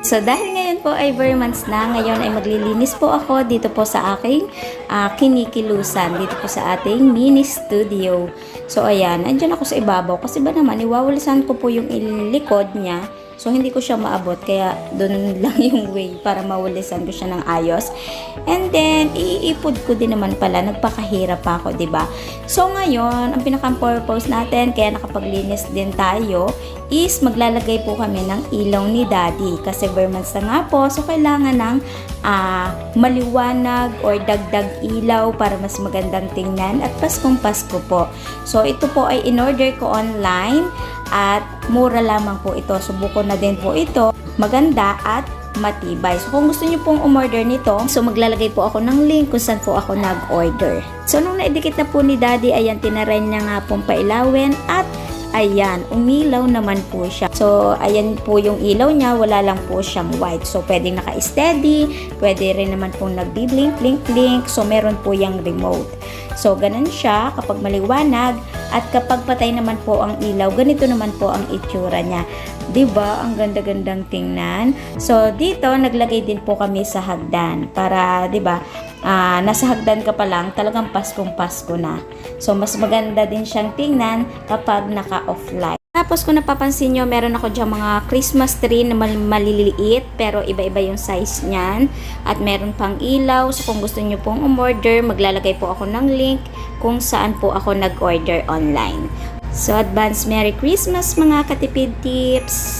So dahil ngayon po ay very months na, ngayon ay maglilinis po ako dito po sa aking ah, kinikilusan, dito po sa ating mini studio. So ayan, andyan ako sa ibabaw kasi ba naman iwawalisan ko po yung likod niya. So hindi ko siya maabot kaya doon lang yung way para mawalisan ko siya ng ayos. And then iipod ko din naman pala, nagpakahirap pa ako, ba? So ngayon, ang pinakang purpose natin kaya nakapaglinis din tayo is maglalagay po kami ng ilaw ni Daddy kasi Vermonts na nga po so kailangan ng ah, maliwanag or dagdag ilaw para mas magandang tingnan at Paskong Pasko po. So ito po ay in-order ko online at mura lamang po ito. Subukan na din po ito. Maganda at matibay. So kung gusto niyo pong umorder nito, so maglalagay po ako ng link kung saan po ako nag-order. So nung naidikit na po ni Daddy, ayan tinaray niya nga pong pailawin at Ayan, umilaw naman po siya. So, ayan po yung ilaw niya, wala lang po siyang white. So, pwedeng naka-steady, pwede rin naman pong nagbi-blink, blink, blink. So, meron po yung remote. So, ganun siya kapag maliwanag at kapag patay naman po ang ilaw, ganito naman po ang itsura niya. 'Di ba? Ang ganda-gandang tingnan. So, dito naglagay din po kami sa hagdan para 'di ba? Ah, nasa hagdan ka pa lang, talagang Paskong Pasko na. So, mas maganda din siyang tingnan kapag naka-off light. Tapos kung napapansin nyo, meron ako dyan mga Christmas tree na mal- maliliit pero iba-iba yung size niyan. At meron pang ilaw. So kung gusto nyo pong umorder, maglalagay po ako ng link kung saan po ako nag-order online. So advance Merry Christmas mga katipid tips!